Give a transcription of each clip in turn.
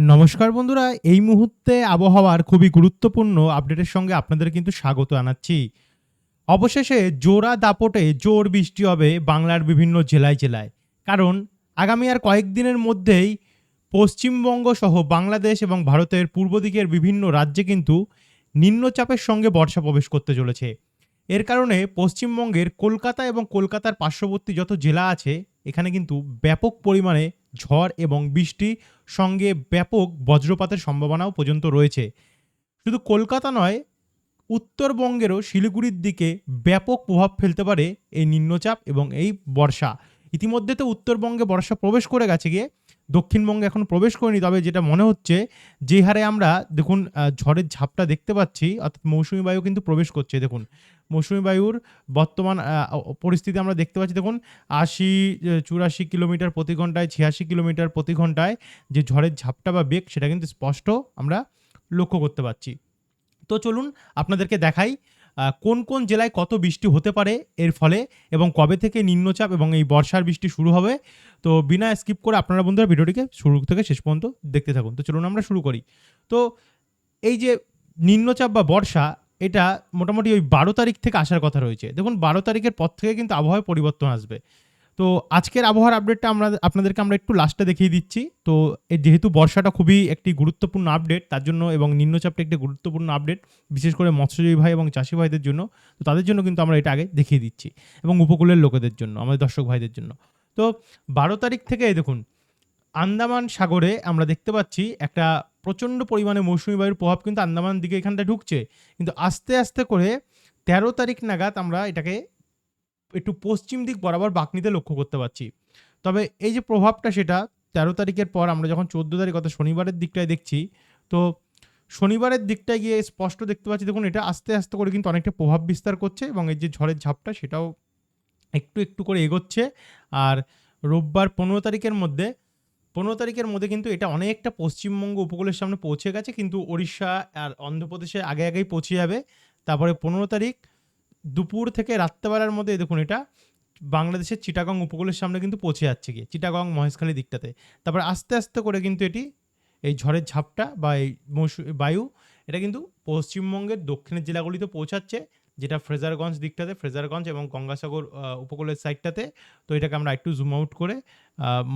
নমস্কার বন্ধুরা, এই মুহূর্তে আবহাওয়ার খুবই গুরুত্বপূর্ণ আপডেটের সঙ্গে আপনাদের কিন্তু স্বাগত জানাচ্ছি। অবশেষে জোড়া দাপটে জোর বৃষ্টি হবে বাংলার বিভিন্ন জেলায় জেলায়। কারণ আগামী আর কয়েকদিনের মধ্যেই পশ্চিমবঙ্গ সহ বাংলাদেশ এবং ভারতের পূর্ব দিকের বিভিন্ন রাজ্যে কিন্তু নিম্নচাপের সঙ্গে বর্ষা প্রবেশ করতে চলেছে। এর কারণে পশ্চিমবঙ্গের কলকাতা এবং কলকাতার পার্শ্ববর্তী যত জেলা আছে, এখানে কিন্তু ব্যাপক পরিমাণে ঝড় এবং বৃষ্টি সঙ্গে ব্যাপক বজ্রপাতের সম্ভাবনাও পর্যন্ত রয়েছে। শুধু কলকাতা নয়, উত্তরবঙ্গেরও শিলিগুড়ির দিকে ব্যাপক প্রভাব ফেলতে পারে এই নিম্নচাপ এবং এই বর্ষা। ইতিমধ্যে তো উত্তরবঙ্গে বর্ষা প্রবেশ করে গেছে গিয়ে, দক্ষিণবঙ্গে এখন প্রবেশ করেনি, তবে যেটা মনে হচ্ছে যে হারে আমরা দেখুন ঝড়ের ঝাপটা দেখতে পাচ্ছি, অর্থাৎ মৌসুমি বায়ু কিন্তু প্রবেশ করছে, দেখুন। মৌসুমি বায়ুর বর্তমান পরিস্থিতি আমরা দেখতে পাচ্ছি। দেখুন, আশি চুরাশি কিলোমিটার প্রতি ঘন্টায়, ছিয়াশি কিলোমিটার প্রতি ঘন্টায় যে ঝড়ের ঝাপটা বা বেগ, সেটা কিন্তু স্পষ্ট আমরা লক্ষ্য করতে পারছি। তো চলুন আপনাদেরকে দেখাই কোন কোন জেলায় কত বৃষ্টি হতে পারে এর ফলে এবং কবে থেকে নিম্নচাপ এবং এই বর্ষার বৃষ্টি শুরু হবে। তো বিনা স্কিপ করে আপনারা বন্ধুরা ভিডিওটিকে শুরু থেকে শেষ পর্যন্ত দেখতে থাকুন। তো চলুন আমরা শুরু করি। তো এই যে নিম্নচাপ বা বর্ষা এটা মোটামুটি ওই বারো তারিখ থেকে আসার কথা রয়েছে। দেখুন, বারো তারিখের পর থেকে কিন্তু আবহাওয়ায় পরিবর্তন আসবে। তো আজকের আবহাওয়ার আপডেটটা আমরা, আপনাদেরকে আমরা একটু লাস্টে দেখিয়ে দিচ্ছি। তো যেহেতু বর্ষাটা খুবই একটি গুরুত্বপূর্ণ আপডেট তার জন্য এবং নিম্নচাপটা একটি গুরুত্বপূর্ণ আপডেট বিশেষ করে মৎস্যজীবী ভাই এবং চাষি ভাইদের জন্য, তো তাদের জন্য কিন্তু আমরা এটা আগে দেখিয়ে দিচ্ছি এবং উপকূলের লোকেদের জন্য, আমাদের দর্শক ভাইদের জন্য। তো বারো তারিখ থেকে দেখুন আন্দামান সাগরে আমরা দেখতে পাচ্ছি একটা প্রচণ্ড পরিমাণে মৌসুমী বায়ুর প্রভাব কিন্তু আন্দামান দিকে এখানটা ঢুকছে। কিন্তু আস্তে আস্তে করে তেরো তারিখ নাগাদ আমরা এটাকে একটু পশ্চিম দিক বরাবর বাকনিতে লক্ষ্য করতে পারছি। তবে এই যে প্রভাবটা সেটা, তেরো তারিখের পর আমরা যখন চোদ্দ তারিখ অর্থাৎ শনিবারের দিকটায় দেখছি, তো শনিবারের দিকটায় গিয়ে স্পষ্ট দেখতে পাচ্ছি, দেখুন এটা আস্তে আস্তে করে কিন্তু অনেকটা প্রভাব বিস্তার করছে এবং এই যে ঝড়ের ঝাপটা সেটাও একটু একটু করে এগোচ্ছে। আর রোববার পনেরো তারিখের মধ্যে পনেরো তারিখের মধ্যে কিন্তু এটা অনেকটা পশ্চিমবঙ্গ উপকূলের সামনে পৌঁছে গেছে, কিন্তু ওড়িশা আর অন্ধ্রপ্রদেশে আগে আগেই পৌঁছে যাবে। তারপরে পনেরো তারিখ দুপুর থেকে রাত্রেবেলার মধ্যে দেখুন এটা বাংলাদেশের চিটাগং উপকূলের সামনে কিন্তু পৌঁছে যাচ্ছে গিয়ে, চিটাগং মহেশখালী দিকটাতে। তারপরে আস্তে আস্তে করে কিন্তু এটি এই ঝড়ের ঝাপটা বা এই মৌসু, বায়ু এটা কিন্তু পশ্চিমবঙ্গের দক্ষিণের জেলাগুলিতে পৌঁছাচ্ছে, যেটা ফ্রেজারগঞ্জ দিকটাতে, ফ্রেজারগঞ্জ এবং গঙ্গাসাগর উপকূলের সাইডটাতে তো এটাকে আমরা একটু জুম আউট করে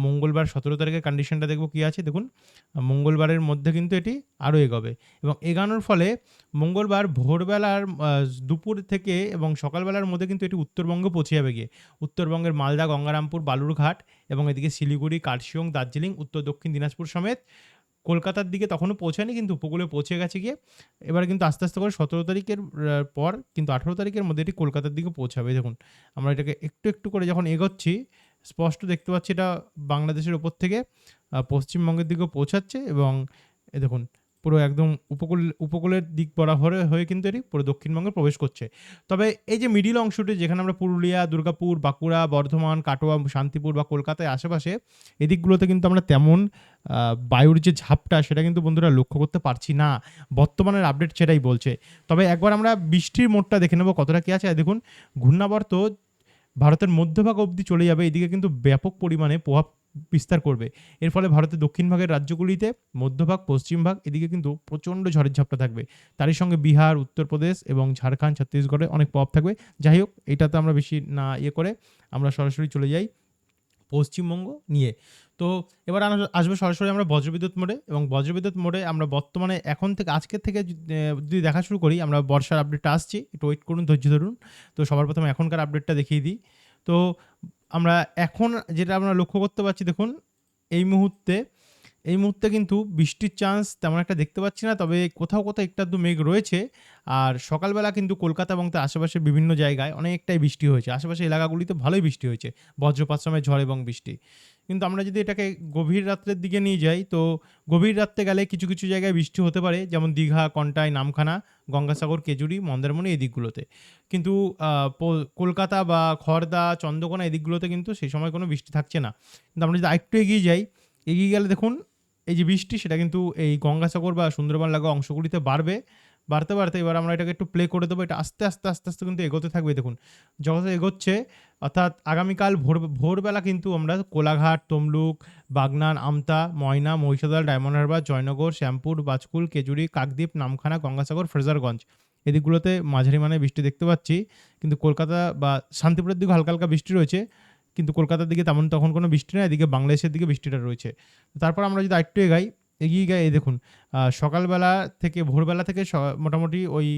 মঙ্গলবার সতেরো তারিখের কন্ডিশনটা দেখব কী আছে। দেখুন, মঙ্গলবারের মধ্যে কিন্তু এটি আরও এগোবে। এবং এগানোর ফলে মঙ্গলবার ভোরবেলার দুপুর থেকে এবং সকালবেলার মধ্যে কিন্তু এটি উত্তরবঙ্গে পৌঁছে যাবে গিয়ে। উত্তরবঙ্গের মালদা, গঙ্গারামপুর, বালুরঘাট এবং এদিকে শিলিগুড়ি, কার্শিয়ং, দার্জিলিং, উত্তর, দক্ষিণ দিনাজপুর সমেত কলকাতার দিকে তখনও পৌঁছায়নি, কিন্তু উপকূলে পৌঁছে গেছে গিয়ে। এবার কিন্তু আস্তে আস্তে করে সতেরো তারিখের পর কিন্তু আঠেরো তারিখের মধ্যে এটি কলকাতার দিকে পৌঁছাবে। দেখুন, আমরা এটাকে একটু একটু করে যখন এগোচ্ছি স্পষ্ট দেখতে পাচ্ছি এটা বাংলাদেশের ওপর থেকে পশ্চিমবঙ্গের দিকেও পৌঁছাচ্ছে এবং, এ দেখুন, পুরো একদম উপকূল, উপকূলের দিক বরাবর হয়ে কিন্তু এটি পুরো দক্ষিণবঙ্গে প্রবেশ করছে। তবে এই যে মিডিল অংশটি, যেখানে আমরা পুরুলিয়া, দুর্গাপুর, বাঁকুড়া, বর্ধমান, কাটোয়া, শান্তিপুর বা কলকাতায় আশেপাশে এদিকগুলোতে কিন্তু আমরা তেমন বায়ুর যে ঝাপটা, সেটা কিন্তু বন্ধুরা লক্ষ্য করতে পারছি না। বর্তমানের আপডেট সেটাই বলছে। তবে একবার আমরা বৃষ্টির মোড়টা দেখে নেব, কতটা কী আছে। দেখুন, ঘূর্ণাবর্ত ভারতের মধ্যভাগ অবধি চলে যাবে, এদিকে কিন্তু ব্যাপক পরিমাণে প্রভাব বিস্তার করবে। এর ফলে ভারতের দক্ষিণ ভাগের রাজ্যগুলিতে মধ্যভাগ, পশ্চিম ভাগ, এদিকে কিন্তু প্রচণ্ড ঝড়ের ঝাপটা থাকবে। তারই সঙ্গে বিহার, উত্তরপ্রদেশ এবং ঝাড়খণ্ড, ছত্তিশগড়ে অনেক প্রভাব থাকবে। যাই হোক, এটাতে আমরা বেশি না ইয়ে করে আমরা সরাসরি চলে যাই। পশ্চিমবঙ্গ নিয়ে। তো এবার আসবে সরাসরি আমরা বজ্রবিদ্যুৎ মোড়ে এবং বজ্রবিদ্যুৎ মোড়ে আমরা বর্তমানে এখন থেকে আজকের থেকে যদি দেখা শুরু করি, আমরা বর্ষার আপডেটটা আসছি। একটু ওয়েট করুন, ধৈর্য ধরুন। তো সবার প্রথমে এখনকার আপডেটটা দেখিয়ে দিই। তো আমরা এখন যেটা আমরা লক্ষ্য করতে পারছি, দেখুন, এই মুহূর্তে এই মুহূর্তে কিন্তু বৃষ্টির চান্স তেমন একটা দেখতে পাচ্ছি না, তবে কোথাও কোথাও একটু আধটু মেঘ রয়েছে। আর সকালবেলা কিন্তু কলকাতা এবং তার আশেপাশের বিভিন্ন জায়গায় অনেকটাই বৃষ্টি হয়েছে। আশেপাশের এলাকাগুলিতে ভালোই বৃষ্টি হয়েছে বজ্রপাত ঝড় এবং বৃষ্টি। কিন্তু আমরা যদি এটাকে গভীর রাত্রের দিকে নিয়ে যাই, তো গভীর রাত্রে গেলে কিছু কিছু জায়গায় বৃষ্টি হতে পারে, যেমন দীঘা, কন্টাই, নামখানা, গঙ্গাসাগর, কেজুরি, মন্দারমণি এই দিকগুলোতে। কিন্তু কলকাতা বা খড়দা চন্দ্রকোনা এই দিকগুলোতে কিন্তু সেই সময় কোনো বৃষ্টি থাকছে না। কিন্তু আমরা যদি আরেকটু এগিয়ে যাই, এগিয়ে গেলে দেখুন এই যে বৃষ্টি, সেটা কিন্তু এই গঙ্গাসাগর বা সুন্দরবন লাগা অংশগুলিতে বাড়বে। বাড়তে বাড়তে এবার আমরা এটাকে একটু প্লে করে দেবো। এটা আস্তে আস্তে আস্তে আস্তে কিন্তু এগোতে থাকবে। দেখুন, যত এগোচ্ছে, অর্থাৎ আগামীকাল ভোর, ভোরবেলা কিন্তু আমরা কোলাঘাট, তমলুক, বাগনান, আমতা, ময়না, মহিষাদল, ডায়মন্ড হারবার, জয়নগর, শ্যামপুর, বাজকুল, কেজুরি, কাকদ্বীপ, নামখানা, গঙ্গাসাগর, ফ্রেজারগঞ্জ এদিকগুলোতে মাঝারি মানে বৃষ্টি দেখতে পাচ্ছি। কিন্তু কলকাতা বা শান্তিপুরের দিকে হালকা হালকা বৃষ্টি রয়েছে। কিন্তু কলকাতার দিকে তেমন তখন কোনো বৃষ্টি নেই, এদিকে বাংলাদেশের দিকে বৃষ্টিটা রয়েছে। তারপর আমরা যদি আরেকটু এগাই, এগিয়ে গাই দেখুন সকালবেলা থেকে, ভোরবেলা থেকে মোটামুটি ওই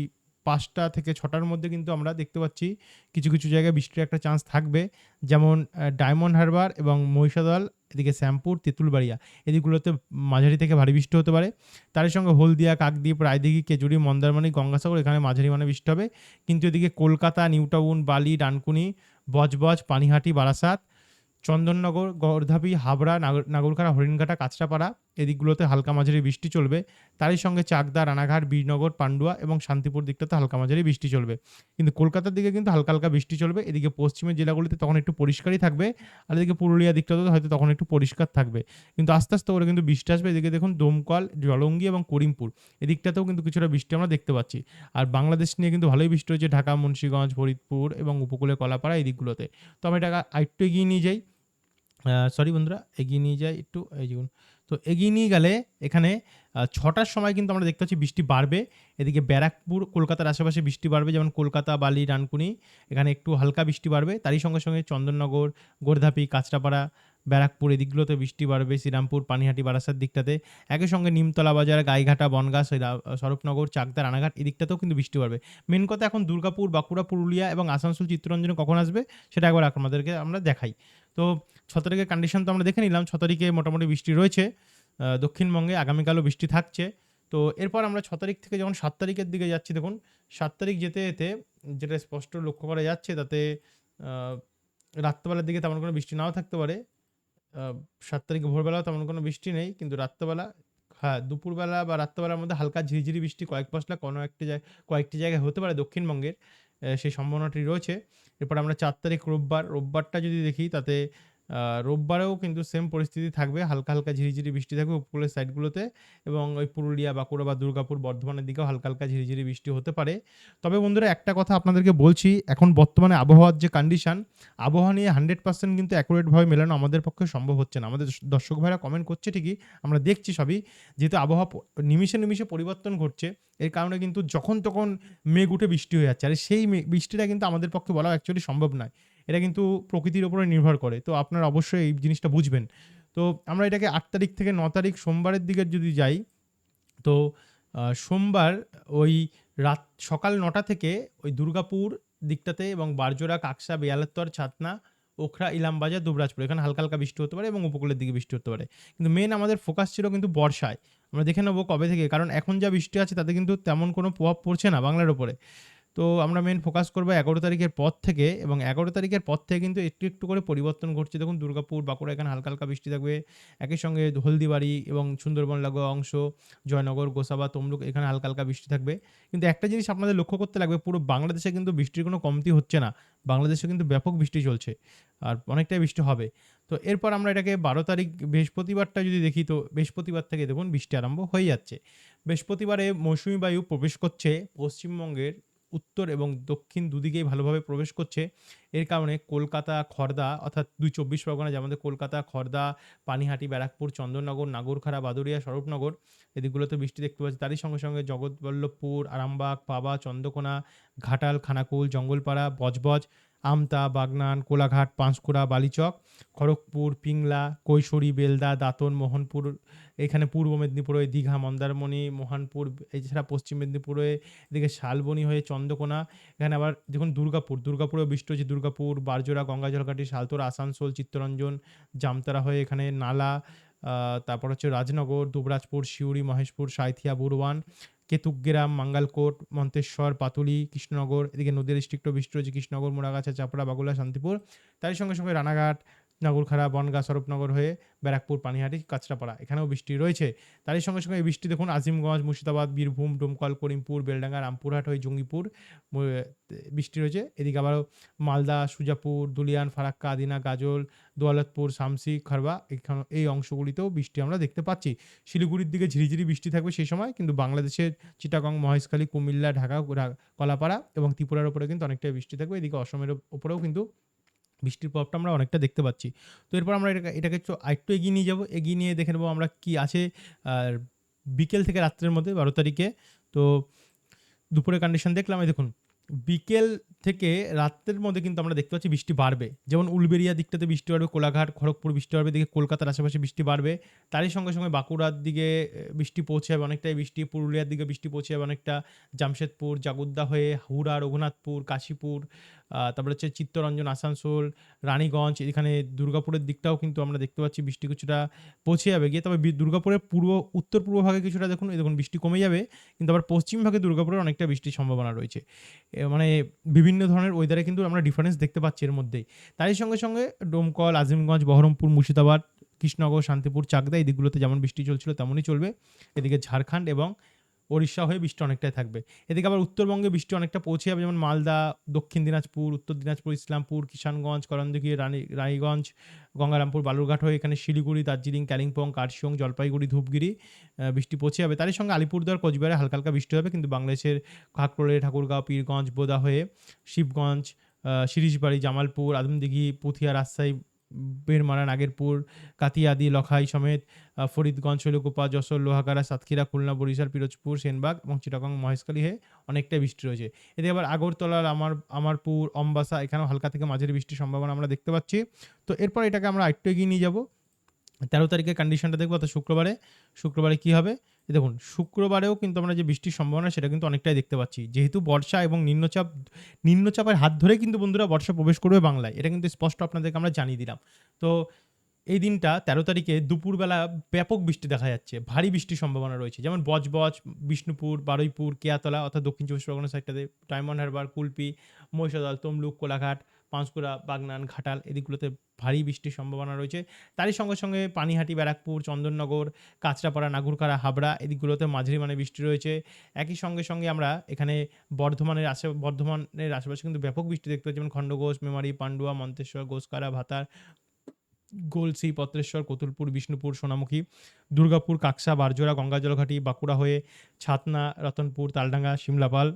পাঁচটা থেকে ছটার মধ্যে কিন্তু আমরা দেখতে পাচ্ছি কিছু কিছু জায়গায় বৃষ্টির একটা চান্স থাকবে। যেমন ডায়মন্ড হারবার এবং মহিষাদল, এদিকে শ্যামপুর, তেঁতুলবাড়িয়া, এদিকগুলোতে মাঝারি থেকে ভারী বৃষ্টি হতে পারে। তার সঙ্গে হলদিয়া, কাকদ্বীপ, রায়দিঘি কেজুরি মন্দারমণি, গঙ্গাসাগর, এখানে মাঝারি মানে বৃষ্টি হবে। কিন্তু এদিকে কলকাতা নিউটাউন বালি, ডানকুনি বজবজ পানিহাটি বারাসাত চন্দননগর গর্ধাবি হাবড়া নাগর- নাগরখানা হরিণঘাটা কাঁচরাপাড়া এদিকগুলোতে হালকা মাঝারি বৃষ্টি চলবে। তারই সঙ্গে চাকদা, রানাঘাট, বীরনগর, পান্ডুয়া এবং শান্তিপুর দিকটাতে হালকা মাঝারি বৃষ্টি চলবে। কিন্তু কলকাতার দিকে কিন্তু হালকা হালকা বৃষ্টি চলবে। এদিকে পশ্চিমের জেলাগুলিতে তখন একটু পরিষ্কারই থাকবে আর এদিকে পুরুলিয়া দিকটাতে হয়তো তখন একটু পরিষ্কার থাকবে। কিন্তু আস্তে আস্তে করে কিন্তু বৃষ্টি আসবে। এদিকে দেখুন দমকল, জলঙ্গি এবং করিমপুর, এদিকটাতেও কিন্তু কিছুটা বৃষ্টি আমরা দেখতে পাচ্ছি। আর বাংলাদেশ নিয়ে কিন্তু ভালোই বৃষ্টি হচ্ছে ঢাকা, মুন্সিগঞ্জ, ফরিদপুর এবং উপকূলে কলাপাড়া এই দিকগুলোতে তো আমি এটা আরেকটু এগিয়ে নিয়ে যাই। সরি বন্ধুরা, এগিয়ে নিয়ে যাই একটু, এই তো এগিয়ে নিয়ে গেলে এখানে ছটার সময় কিন্তু আমরা দেখতে পাচ্ছি বৃষ্টি বাড়বে। এদিকে ব্যারাকপুর, কলকাতার আশেপাশে বৃষ্টি বাড়বে, যেমন কলকাতা, বালি, রানকুনি, এখানে একটু হালকা বৃষ্টি বাড়বে। তারই সঙ্গে সঙ্গে চন্দননগর, গোর্ধাপি, কাঁচরাপাড়া, ব্যারাকপুর এদিকগুলোতে বৃষ্টি বাড়বে, শ্রীরামপুর, পানিহাটি বারাসার দিকটাতে। একই সঙ্গে নিমতলা বাজার, গাইঘাটা, বনগাঁ স্বরূপনগর, চাকদা, রানাঘাট এদিকটাতেও কিন্তু বৃষ্টি বাড়বে। মেন কথা এখন দুর্গাপুর, বাঁকুড়া, পুরুলিয়া এবং আসানসোল, চিত্তরঞ্জনে কখন আসবে, সেটা একবার আপনাদেরকে আমরা দেখাই। তো ছ তারিখের কন্ডিশন তো আমরা দেখে নিলাম, ছ তারিখে মোটামুটি বৃষ্টি রয়েছে দক্ষিণবঙ্গে আগামীকালও বৃষ্টি থাকছে। তো এরপর আমরা ছ তারিখ থেকে যখন সাত তারিখের দিকে যাচ্ছি, দেখুন, সাত তারিখ যেতে যেতে যেটা স্পষ্ট লক্ষ্য করা যাচ্ছে তাতে রাত্রেবেলার দিকে তেমন কোনো বৃষ্টি নাও থাকতে পারে। সাত তারিখে ভোরবেলাও তেমন কোনো বৃষ্টি নেই, কিন্তু রাত্রেবেলা হ্যাঁ দুপুরবেলা বা রাত্রেবেলার মধ্যে হালকা ঝিরিঝিরি বৃষ্টি কয়েক পশলা কোনো একটি কয়েকটি জায়গায় হতে পারে দক্ষিণবঙ্গের সেই সম্ভাবনাটি রয়েছে। এরপর আমরা চার তারিখ রোববার, রোববারটা যদি দেখি তাতে রোববারেও কিন্তু সেম পরিস্থিতি থাকবে। হালকা হালকা ঝিরিঝিরি বৃষ্টি থাকবে উপকূলের সাইডগুলোতে এবং ওই পুরুলিয়া, বাঁকুড়া বা দুর্গাপুর, বর্ধমানের দিকেও হালকা হালকা ঝিরিঝিরি বৃষ্টি হতে পারে। তবে বন্ধুরা, একটা কথা আপনাদেরকে বলছি, এখন বর্তমানে আবহাওয়ার যে কন্ডিশন আবহাওয়া নিয়ে হান্ড্রেড পার্সেন্ট কিন্তু অ্যাকুরেটভাবে মেলানো আমাদের পক্ষে সম্ভব হচ্ছে না। আমাদের দর্শক ভাইরা কমেন্ট করছে ঠিকই, আমরা দেখছি সবই। যেহেতু আবহাওয়া নিমিষে নিমিষে পরিবর্তন ঘটছে, এর কারণে কিন্তু যখন তখন মেঘ উঠে বৃষ্টি হয়ে যাচ্ছে। আর সেই বৃষ্টিটা কিন্তু আমাদের পক্ষে বলা অ্যাকচুয়ালি সম্ভব নয়। এটা কিন্তু প্রকৃতির উপরে নির্ভর করে। তো আপনারা অবশ্যই এই জিনিসটা বুঝবেন। তো আমরা এটাকে আট তারিখ থেকে ন তারিখ সোমবারের দিকে যদি যাই, তো সোমবার ওই রাত সকাল নটা থেকে ওই দুর্গাপুর দিকটাতে এবং বারজোড়া, কাকসা, বেয়ালাত্তর, ছাতনা, ওখরা, ইলামবাজার, দুবরাজপুর, এখানে হালকা হালকা বৃষ্টি হতে পারে এবং উপকূলের দিকে বৃষ্টি হতে পারে। কিন্তু মেন আমাদের ফোকাস ছিল কিন্তু বর্ষায়। আমরা দেখে নেব কবে থেকে, কারণ এখন যা বৃষ্টি আছে তাতে কিন্তু তেমন কোনো প্রভাব পড়ছে না বাংলার ওপরে তো আমরা মেন ফোকাস করব এগারো তারিখের পর থেকে এবং এগারো তারিখের পর থেকে কিন্তু একটু একটু করে পরিবর্তন ঘটছে। দেখুন, দুর্গাপুর, বাঁকুড়া, এখানে হালকা হালকা বৃষ্টি থাকবে। একই সঙ্গে হলদিবাড়ি এবং সুন্দরবন, লাগোয়া অংশ, জয়নগর, গোসাবা, তমলুক, এখানে হালকা হালকা বৃষ্টি থাকবে। কিন্তু একটা জিনিস আপনাদের লক্ষ্য করতে লাগবে, পুরো বাংলাদেশে কিন্তু বৃষ্টির কোনো কমতি হচ্ছে না। বাংলাদেশে কিন্তু ব্যাপক বৃষ্টি চলছে আর অনেকটাই বৃষ্টি হবে। তো এরপর আমরা এটাকে বারো তারিখ বৃহস্পতিবারটা যদি দেখি, তো বৃহস্পতিবার থেকে দেখুন বৃষ্টি আরম্ভ হয়ে যাচ্ছে। বৃহস্পতিবারে মৌসুমি বায়ু প্রবেশ করছে পশ্চিমবঙ্গের উত্তর এবং দক্ষিণ দুদিকেই ভালোভাবে প্রবেশ করছে। এর কারণে কলকাতা খড়দা অর্থাৎ দুই চব্বিশ পরগনা যেমন কলকাতা খড়দা পানিহাটি, ব্যারাকপুর, চন্দননগর, নাগরখাড়া বাদুরিয়া স্বরূপনগর এদিকগুলোতে বৃষ্টি দেখতে পাচ্ছি। তারই সঙ্গে সঙ্গে জগৎবল্লভপুর, আরামবাগ, পাবা, চন্দ্রকোনা, ঘাটাল, খানাকুল, জঙ্গলপাড়া, বজবজ, আমতা, বাগনান, কোলাঘাট, পাঁশকুড়া, বালিচক, খড়গপুর, পিংলা, কৈশোরী, বেলদা, দাঁতন, মোহনপুর এখানে পূর্ব মেদিনীপুরে দীঘা, মন্দারমণি, মোহনপুর, এছাড়া পশ্চিম মেদিনীপুরে এদিকে শালবনি হয়ে চন্দ্রকোনা, এখানে আবার দেখুন দুর্গাপুর দুর্গাপুরে বৃষ্টি হচ্ছে দুর্গাপুর, বারজোড়া গঙ্গাজলঘাটি সালতোরা আসানসোল, চিত্তরঞ্জন, জামতারা হয়ে এখানে নালা তারপর হচ্ছে রাজনগর, দুবরাজপুর, সিউড়ি, মহেশপুর, সাঁইথিয়া বুরওয়ান কেতুগ্রাম মাঙ্গালকোট, মন্তেশ্বর, পাতুলি, কৃষ্ণনগর, এদিকে নদীয়া ডিস্ট্রিক্টও বৃষ্টি হচ্ছে কৃষ্ণনগর, মোড়াগাছা, চাপড়া, বাগুলা, শান্তিপুর। তারই সঙ্গে সঙ্গে রানাঘাট নগরখাড়া, বনগা, স্বরূপনগর হয়ে ব্যারাকপুর, পানিহাটি, কাঁচরাপাড়া এখানেও বৃষ্টি রয়েছে। তারই সঙ্গে সঙ্গে বৃষ্টি দেখুন, আজিমগঞ্জ, মুর্শিদাবাদ, বীরভূম, ডোমকল, করিমপুর, বেলডাঙ্গা, রামপুরহাট হয়ে জঙ্গিপুর বৃষ্টি রয়েছে। এদিকে আবারও মালদা, সুজাপুর, দুলিয়ান, ফারাক্কা, আদিনা, গাজল, দৌলতপুর, শামসি, খারবা এখানে, এই অংশগুলিতেও বৃষ্টি আমরা দেখতে পাচ্ছি। শিলিগুড়ির দিকে ঝিরিঝিরি বৃষ্টি থাকবে সেই সময়, কিন্তু বাংলাদেশের চিটাগং, মহেশখালী, কুমিল্লা, ঢাকা কলাপাড়া এবং ত্রিপুরার উপরে কিন্তু অনেকটাই বৃষ্টি থাকবে। এদিকে অসমের ওপরেও কিন্তু বৃষ্টির প্রভাবটা আমরা অনেকটা দেখতে পাচ্ছি। তো এরপর আমরা এটাকে এটাকে আরেকটু এগিয়ে নিয়ে যাব। এগিয়ে নিয়ে দেখে নেব আমরা কি আছে, আর বিকেল থেকে রাত্রের মধ্যে, বারো তারিখে। তো দুপুরে কন্ডিশন দেখলাম, এই দেখুন, বিকেল থেকে রাত্রের মধ্যে কিন্তু আমরা দেখতে পাচ্ছি বৃষ্টি বাড়বে। যেমন উলবেরিয়া দিকটাতে বৃষ্টি বাড়বে, কোলাঘাট, খড়গপুর বৃষ্টি বাড়বে দিকে কলকাতার আশেপাশে বৃষ্টি বাড়বে। তারই সঙ্গে সঙ্গে বাঁকুড়ার দিকে বৃষ্টি পৌঁছে যাবে অনেকটাই। বৃষ্টি, পুরুলিয়ার দিকে বৃষ্টি পৌঁছে যাবে অনেকটা। জামশেদপুর, জাগুদ্দা হয়ে, হুড়া, রঘুনাথপুর, কাশীপুর তারপরে হচ্ছে চিত্তরঞ্জন, আসানসোল, রানীগঞ্জ, এখানে দুর্গাপুরের দিকটাও কিন্তু আমরা দেখতে পাচ্ছি বৃষ্টি কিছুটা পৌঁছে যাবে গিয়ে। তবে দুর্গাপুরের পূর্ব, উত্তর পূর্ব ভাগে কিছুটা দেখুন দেখুন বৃষ্টি কমে যাবে, কিন্তু আবার পশ্চিম ভাগে দুর্গাপুরের অনেকটা বৃষ্টির সম্ভাবনা রয়েছে। মানে বিভিন্ন ধরনের ওয়েদারে কিন্তু আমরা ডিফারেন্স দেখতে পাচ্ছি এর মধ্যেই। তারই সঙ্গে সঙ্গে ডোমকল, আজিমগঞ্জ, বহরমপুর, মুর্শিদাবাদ, কৃষ্ণনগর, শান্তিপুর, চাকদা, এই দিকগুলোতে যেমন বৃষ্টি চলছিল তেমনই চলবে। এদিকে ঝাড়খণ্ড এবং ওড়িশা হয়ে বৃষ্টি অনেকটাই থাকবে। এদিকে আবার উত্তরবঙ্গে বৃষ্টি অনেকটা পৌঁছে যাবে, যেমন মালদা, দক্ষিণ দিনাজপুর, উত্তর দিনাজপুর, ইসলামপুর, কিষানগঞ্জ করণদিঘি রানী, রানীগঞ্জ, গঙ্গারামপুর, বালুরঘাট হয়ে এখানে শিলিগুড়ি, দার্জিলিং, কালিম্পং, কার্শিয়ং, জলপাইগুড়ি, ধূপগিরি বৃষ্টি পৌঁছে যাবে। তারই সঙ্গে আলিপুরদুয়ার, কোচবিহারে হালকা হালকা বৃষ্টি হবে, কিন্তু বাংলাদেশের কাকরোলে ঠাকুরগাঁও, পীরগঞ্জ, বোদা হয়ে শিবগঞ্জ শিরিশবাড়ি জামালপুর, আদমদিঘি, পুথিয়া, রাজশাহী বেরমারা নাগেরপুর কাতিয়াদি, লখাই সমেত ফরিদগঞ্জ, শৈলকুপা, যশোর, লোহাগাড়া, সাতক্ষীরা, খুলনা, বরিশাল, পিরোজপুর, সেনবাগ, এবং চিটাগং, মহেশখালী হয়ে অনেকটাই বৃষ্টি রয়েছে। এদিকে আবার আগরতলার আমার, আমারপুর, অম্বাসা, এখানেও হালকা থেকে মাঝারি বৃষ্টির সম্ভাবনা আমরা দেখতে পাচ্ছি। তো এরপর এটাকে আমরা আরেকটু এগিয়ে নিয়ে যাব। তেরো তারিখে কন্ডিশনটা দেখব, অর্থাৎ শুক্রবারে। শুক্রবারে কি হবে? দেখুন, শুক্রবারেও কিন্তু আমরা যে বৃষ্টির সম্ভাবনা, সেটা কিন্তু অনেকটাই দেখতে পাচ্ছি। যেহেতু বর্ষা এবং নিম্নচাপ, নিম্নচাপের হাত ধরে কিন্তু বন্ধুরা বর্ষা প্রবেশ করবে বাংলায়। এটা কিন্তু স্পষ্ট আপনাদেরকে আমরা জানিয়ে দিলাম। তো এই দিনটা, তেরো তারিখে দুপুরবেলা ব্যাপক বৃষ্টি দেখা যাচ্ছে। ভারী বৃষ্টির সম্ভাবনা রয়েছে। যেমন বজবজ, বিষ্ণুপুর, বারুইপুর, কেয়াতলা, অর্থাৎ দক্ষিণ চব্বিশ পরগনা সাইডটাতে ডায়মন্ড হারবার, কুলপি, মহিষাদল, তমলুক, কোলাঘাট পাঁশকুড়া, বাগনান, ঘাটাল এদিকগুলোতে ভারী বৃষ্টির সম্ভাবনা রয়েছে। তারই সঙ্গে সঙ্গে পানিহাটি, ব্যারাকপুর, চন্দননগর, কাঁচরাপাড়া নাগুরকাড়া হাবড়া এদিকগুলোতে মাঝারি মানে বৃষ্টি রয়েছে। একই সঙ্গে সঙ্গে আমরা এখানে বর্ধমানের আশে, বর্ধমানের আশেপাশে কিন্তু ব্যাপক বৃষ্টি দেখতে পাচ্ছি। যেমন খণ্ডঘোষ, মেমারি, পান্ডুয়া, মন্তেশ্বর গোসকারা ভাতার, গোলসি, পত্রেশ্বর, কতুলপুর, বিষ্ণুপুর, সোনামুখী, দুর্গাপুর, কাকসা, বারজোড়া গঙ্গা জলঘাটি বাঁকুড়া হয়ে ছাতনা, রতনপুর, তালডাঙ্গা, শিমলাপাল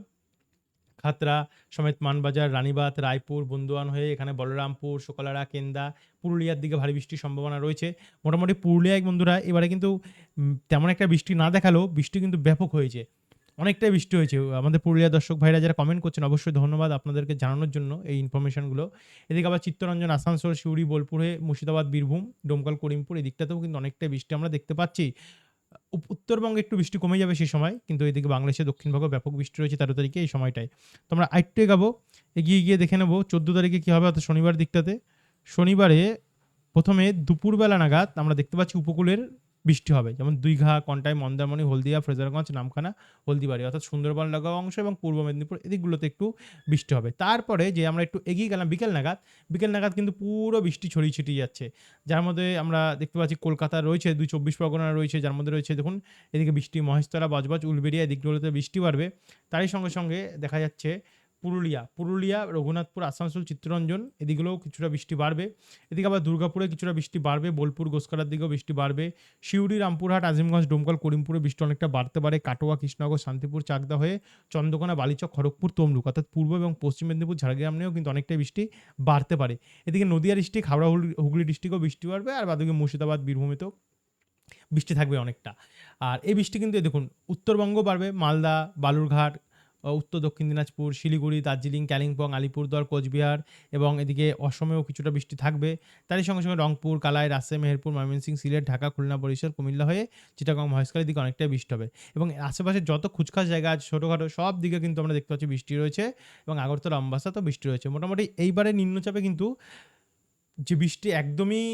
খাতরা সমেত মানবাজার রানীবাদ রায়পুর, বন্দুয়ান হয়ে এখানে বলরামপুর, শোকলারা, কেন্দা, পুরুলিয়ার দিকে ভারী বৃষ্টির সম্ভাবনা রয়েছে। মোটামুটি পুরুলিয়ায় বন্ধুরা এবারে কিন্তু তেমন একটা বৃষ্টি না দেখালেও বৃষ্টি কিন্তু ব্যাপক হয়েছে। অনেকটাই বৃষ্টি হয়েছে। আমাদের পুরুলিয়া দর্শক ভাইরা যারা কমেন্ট করছেন, অবশ্যই ধন্যবাদ আপনাদেরকে জানানোর জন্য এই ইনফরমেশনগুলো এদিকে আবার চিত্তরঞ্জন, আসানসোল সিউড়ি বোলপুরে মুর্শিদাবাদ, বীরভূম, ডোমকল, করিমপুর, এদিকটাতেও কিন্তু অনেকটাই বৃষ্টি আমরা দেখতে পাচ্ছি। উত্তরবঙ্গে একটু বৃষ্টি কমে যাবে সেই সময়, কিন্তু এদিকে বাংলাদেশের দক্ষিণবঙ্গে ব্যাপক বৃষ্টি রয়েছে তেরো তারিখে এই সময়টায়। তো আমরা আরেকটু এগাবো, এগিয়ে গিয়ে দেখে নেব চোদ্দ তারিখে কী হবে, অর্থাৎ শনিবার দিকটাতে। শনিবারে প্রথমে দুপুরবেলা নাগাদ আমরা দেখতে পাচ্ছি উপকূলের বৃষ্টি হবে। যেমন দীঘা, কন্টাই, মন্দারমণি, হলদিয়া, ফ্রেজারগঞ্জ, নামখানা, হলদিবাড়ি অর্থাৎ সুন্দরবন লাগা অংশ এবং পূর্ব মেদিনীপুর এদিকগুলোতে একটু বৃষ্টি হবে। তারপরে যে আমরা একটু এগিয়ে গেলাম বিকেল নাগাদ বিকেল নাগাদ কিন্তু পুরো বৃষ্টি ছড়িয়ে ছিটিয়ে যাচ্ছে। যার মধ্যে আমরা দেখতে পাচ্ছি কলকাতা রয়েছে, দুই চব্বিশ পরগনা রয়েছে, যার মধ্যে রয়েছে দেখুন এদিকে বৃষ্টি মহেশতলা, বজবজ, উলবেড়িয়া, এদিকগুলোতে বৃষ্টি বাড়বে। তারই সঙ্গে সঙ্গে দেখা যাচ্ছে পুরুলিয়া পুরুলিয়া, রঘুনাথপুর, আসানসোল, চিত্তরঞ্জন, এদিকেও কিছুটা বৃষ্টি বাড়বে। এদিকে আবার দুর্গাপুরে কিছুটা বৃষ্টি বাড়বে, বোলপুর গোসকারার দিকেও বৃষ্টি বাড়বে। শিউড়ি রামপুরহাট, আজিমগঞ্জ, ডোমকল, করিমপুরে বৃষ্টি অনেকটা বাড়তে পারে। কাটোয়া, কৃষ্ণনগর, শান্তিপুর, চাকদা হয়ে চন্দ্রকোনা, বালিচক, খড়গপুর, তমলুক, অর্থাৎ পূর্ব এবং পশ্চিম মেদিনীপুর, ঝাড়গ্রাম নিয়েও কিন্তু অনেকটাই বৃষ্টি বাড়তে পারে। এদিকে নদিয়া ডিস্ট্রিক্ট, হাওড়া, হুগলি- ডিস্ট্রিক্টও বৃষ্টি বাড়বে, আর বাদিকে মুর্শিদাবাদ, বীরভূমেতেও বৃষ্টি থাকবে অনেকটা। আর এই বৃষ্টি কিন্তু দেখুন, উত্তরবঙ্গ বাড়বে, মালদা, বালুরঘাট উত্তর, দক্ষিণ দিনাজপুর, শিলিগুড়ি, দার্জিলিং, কালিম্পং, আলিপুরদুয়ার, কোচবিহার এবং এদিকে অসমেও কিছুটা বৃষ্টি থাকবে। তারই সঙ্গে সঙ্গে রংপুর, কালাই, রাজশাহী, মেহেরপুর, ময়মনসিংহ, সিলেট, ঢাকা, খুলনা, বরিশাল, কুমিল্লা হয়ে চিটাগং, মহেশখালীর দিকে অনেকটাই বৃষ্টি হবে এবং আশেপাশে যত খুচখাচ জায়গা আছে, ছোটোখাটো সব দিকে কিন্তু আমরা দেখতে পাচ্ছি বৃষ্টি রয়েছে এবং আগরতলা অম্বাসাতেও বৃষ্টি রয়েছে। মোটামুটি এইবারে নিম্নচাপে কিন্তু যে বৃষ্টি একদমই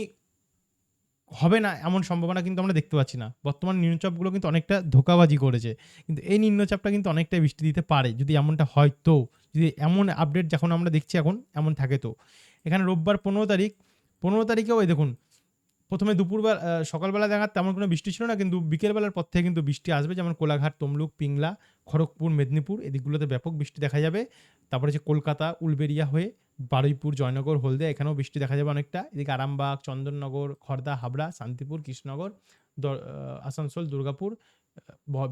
হবে না এমন সম্ভাবনা কিন্তু আমরা দেখতে পাচ্ছি না। বর্তমান নিম্নচাপগুলো কিন্তু অনেকটা ধোকাবাজি করেছে। কিন্তু এই নিম্নচাপটা কিন্তু অনেকটাই বৃষ্টি দিতে পারে যদি এমনটা হয় তো। যদি এমন আপডেট যখন আমরা দেখছি এখন, এমন থাকে তো। এখানে রোববার পনেরো তারিখ, পনেরো তারিখেও এই দেখুন প্রথমে দুপুরবেলা সকালবেলা দেখার তেমন কোনো বৃষ্টি ছিল না, কিন্তু বিকেলবেলার পর থেকে কিন্তু বৃষ্টি আসবে। যেমন কোলাঘাট, তমলুক, পিংলা, খড়গপুর, মেদিনীপুর, এদিকগুলোতে ব্যাপক বৃষ্টি দেখা যাবে। তারপরে যে কলকাতা উলবেরিয়া হয়ে বারুইপুর, জয়নগর, হলদিয়া, এখানেও বৃষ্টি দেখা যাবে অনেকটা। এদিকে আরামবাগ, চন্দননগর খড়দা হাবড়া, শান্তিপুর, কৃষ্ণনগর আসানসোল, দুর্গাপুর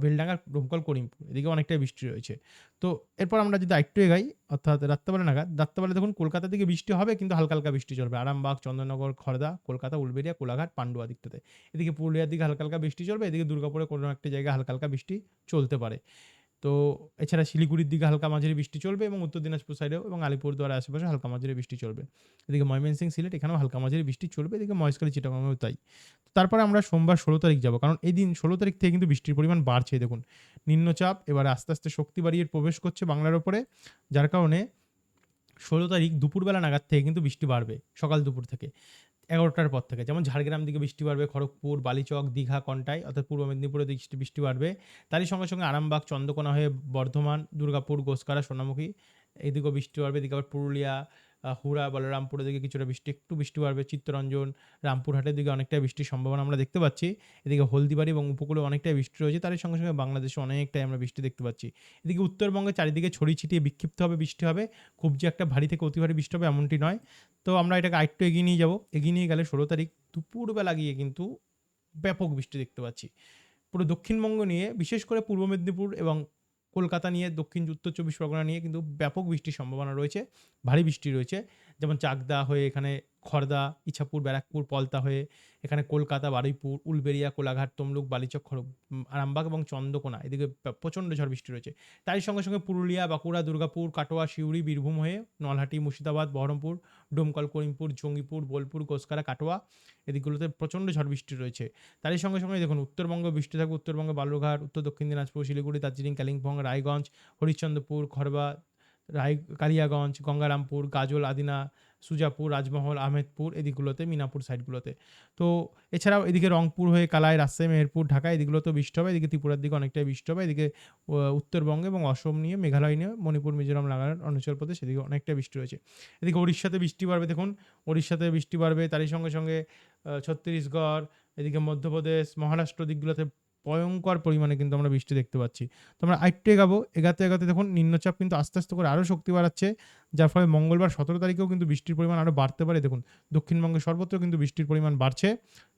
বেলডাঙ্গা ডোমকল করিমপুর এদিকে অনেকটাই বৃষ্টি রয়েছে। তো এরপর আমরা যদি আরেকটু এগাই, অর্থাৎ রাত্রেবেলা নাগাদ রাত্রেবেলা দেখুন কলকাতা দিকে বৃষ্টি হবে, কিন্তু হালকা হালকা বৃষ্টি চলবে। আরামবাগ, চন্দ্রনগর খড়দা কলকাতা উলবেরিয়া কোলাঘাট, পান্ডুয়া দিকটাতে। এদিকে পুরুলিয়ার দিকে হালকা হালকা বৃষ্টি চলবে, এদিকে দুর্গাপুরে কোনো একটা জায়গায় হালকা হালকা বৃষ্টি চলতে পারে। তো এছাড়া শিলিগুড়ির দিকে হালকা মাঝারি বৃষ্টি চলবে এবং উত্তর দিনাজপুর সাইডেও এবং আলিপুরদুয়ারের আশেপাশে হালকা মাঝারি বৃষ্টি চলবে। এদিকে ময়মনসিং, সিলেট এখানেও হালকা মাঝারি বৃষ্টি চলবে, এদিকে মহেশখালী, চিটাগাংয়েও তাই। তারপরে আমরা সোমবার ষোলো তারিখ যাব, কারণ এই দিন ষোলো তারিখ থেকে কিন্তু বৃষ্টির পরিমাণ বাড়ছে, দেখুন। নিম্নচাপ, এবারে আস্তে আস্তে শক্তি বাড়িয়ে প্রবেশ করছে বাংলার ওপরে, যার কারণে ষোলো তারিখ দুপুরবেলা নাগাদ থেকে কিন্তু বৃষ্টি বাড়বে, সকাল দুপুর থেকে। এগারোটার পর থেকে। যেমন ঝাড়গ্রাম দিকে বৃষ্টি বাড়বে, খড়গপুর, বালিচক, দীঘা কন্টায় অর্থাৎ পূর্ব মেদিনীপুরে বৃষ্টি বৃষ্টি বাড়বে। তারই সঙ্গে সঙ্গে আরামবাগ, চন্দ্রকোনা হয়ে বর্ধমান, দুর্গাপুর গোসকারা সোনামুখী এদিকেও বৃষ্টি বাড়বে। এদিকে আবার পুরুলিয়া হুড়া বলরামপুরের দিকে কিছুটা বৃষ্টি, একটু বৃষ্টি বাড়বে। চিত্তরঞ্জন, রামপুরহাটের দিকে অনেকটাই বৃষ্টির সম্ভাবনা আমরা দেখতে পাচ্ছি। এদিকে হলদিবাড়ি এবং উপকূলে অনেকটাই বৃষ্টি রয়েছে। তার সঙ্গে সঙ্গে বাংলাদেশে অনেকটাই আমরা বৃষ্টি দেখতে পাচ্ছি। এদিকে উত্তরবঙ্গে চারিদিকে ছড়িয়ে ছিটিয়ে বিক্ষিপ্ত হবে বৃষ্টি হবে। খুব যে একটা ভারী থেকে অতি ভারী বৃষ্টি হবে এমনটি নয়। তো আমরা এটাকে আরেকটু এগিয়ে নিয়ে যাব। এগিয়ে নিয়ে গেলে ষোলো তারিখ দুপুরবেলা গিয়ে কিন্তু ব্যাপক বৃষ্টি দেখতে পাচ্ছি। পুরো দক্ষিণবঙ্গ নিয়ে, বিশেষ করে পূর্ব মেদিনীপুর এবং কলকাতা নিয়ে, দক্ষিণ উত্তর চব্বিশ পরগনা নিয়ে কিন্তু ব্যাপক বৃষ্টির সম্ভাবনা রয়েছে, ভারী বৃষ্টি রয়েছে। যেমন চাকদা হয়ে এখানে খড়দা ইছাপুর, ব্যারাকপুর, পলতা হয়ে এখানে কলকাতা, বারুইপুর উলবেরিয়া কোলাঘাট, তমলুক, বালিচক আরামবাগ এবং চন্দ্রকোনা। এদিকে প্রচণ্ড ঝড় বৃষ্টি রয়েছে। তারই সঙ্গে সঙ্গে পুরুলিয়া, বাঁকুড়া, দুর্গাপুর, কাটোয়া, সিউড়ি, বীরভূম হয়ে নলহাটি, মুর্শিদাবাদ, বহরমপুর, ডোমকল, করিমপুর, জঙ্গিপুর, বোলপুর গোসকারা কাটোয়া এদিকগুলোতে প্রচণ্ড ঝড় বৃষ্টি রয়েছে। তারই সঙ্গে সঙ্গে দেখুন উত্তরবঙ্গ বৃষ্টি থাকবে উত্তরবঙ্গ বালুরঘাট, উত্তর দক্ষিণ দিনাজপুর, শিলিগুড়ি, দার্জিলিং, কালিম্পং, রায়গঞ্জ, হরিশ্চন্দ্রপুর, খড়বা, রায়, কালিয়াগঞ্জ, গঙ্গারামপুর, গাজল, আদিনা সুজাপুর, রাজমহল, আহমেদপুর এদিকগুলোতে, মিনাপুর সাইডগুলোতে। তো এছাড়াও এদিকে রংপুর হয়ে কালাই, রাজশাহী, মেহেরপুর, ঢাকা এদিকগুলোতেও বৃষ্টি হবে। এদিকে ত্রিপুরার দিকে অনেকটাই বৃষ্টি হবে। এদিকে উত্তরবঙ্গে এবং অসম নিয়ে, মেঘালয় নিয়ে, মণিপুর, মিজোরাম, নাগাল্যান্ড, অরুণাচল প্রদেশ এদিকে অনেকটা বৃষ্টি রয়েছে। এদিকে উড়িষ্যাতে বৃষ্টি বাড়বে, দেখুন। উড়িষ্যাতে বৃষ্টি বাড়বে, তারই সঙ্গে সঙ্গে ছত্তিশগড়, এদিকে মধ্যপ্রদেশ, মহারাষ্ট্র দিকগুলোতে ভয়ঙ্কর পরিমাণে কিন্তু আমরা বৃষ্টি দেখতে পাচ্ছি। তো আমরা আরেকটু এগাবো। এগাতে এগাতে দেখুন, নিম্নচাপ কিন্তু আস্তে আস্তে করে আরও শক্তি বাড়াচ্ছে। যার ফলে মঙ্গলবার সতেরো তারিখেও কিন্তু বৃষ্টির পরিমাণ আরও বাড়তে পারে। দেখুন দক্ষিণবঙ্গে সর্বত্র কিন্তু বৃষ্টির পরিমাণ বাড়ছে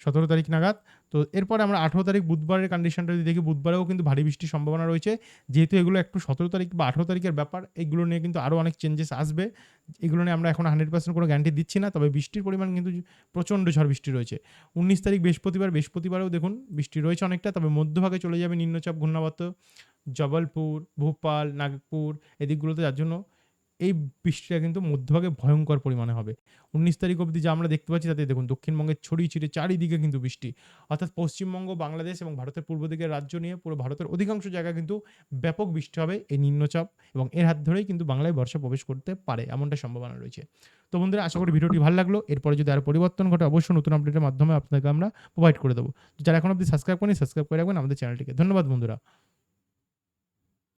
সতেরো তারিখ নাগাদ। তো এরপরে আমরা আঠেরো তারিখ বুধবারের কন্ডিশনটা যদি দেখি, বুধবারেও কিন্তু ভারী বৃষ্টির সম্ভাবনা রয়েছে। যেহেতু এগুলো একটু সতেরো তারিখ বা আঠেরো তারিখের ব্যাপার, এগুলো নিয়ে কিন্তু আরও অনেক চেঞ্জেস আসবে। এগুলো নিয়ে আমরা এখন হান্ড্রেড পার্সেন্ট কোনো গ্যারান্টি দিচ্ছি না, তবে বৃষ্টির পরিমাণ কিন্তু প্রচণ্ড ঝড় বৃষ্টি রয়েছে। উনিশ তারিখ বৃহস্পতিবার, বৃহস্পতিবারেও দেখুন, বৃষ্টি রয়েছে অনেকটা, তবে মধ্যভাগে চলে যাবে নিম্নচাপ, ঘূর্ণাবর্ত, জবলপুর, ভোপাল, নাগপুর, এদিকগুলোতে, যার জন্য এই বৃষ্টিটা কিন্তু মধ্যভাগে ভয়ঙ্কর পরিমাণে হবে। উনিশ তারিখ অবধি যা আমরা দেখতে পাচ্ছি তাতে দেখুন দক্ষিণবঙ্গের ছড়িয়ে ছিটে চারিদিকে কিন্তু বৃষ্টি। অর্থাৎ পশ্চিমবঙ্গ, বাংলাদেশ এবং ভারতের পূর্ব দিকের রাজ্য নিয়ে পুরো ভারতের অধিকাংশ জায়গায় কিন্তু ব্যাপক বৃষ্টি হবে এই নিম্নচাপ এবং এর হাত ধরেই কিন্তু বাংলায় বর্ষা প্রবেশ করতে পারে এমনটা সম্ভাবনা রয়েছে। তো বন্ধুরা, আশা করি ভিডিওটি ভালো লাগল। এরপরে যদি আর পরিবর্তন ঘটে, অবশ্যই নতুন আপডেটের মাধ্যমে আপনাকে আমরা প্রোভাইড করে দেবো। যারা এখন অবধি সাবস্ক্রাইব করেনি সাবস্ক্রাইব করে রাখবেন আমাদের চ্যানেলটিকে ধন্যবাদ বন্ধুরা।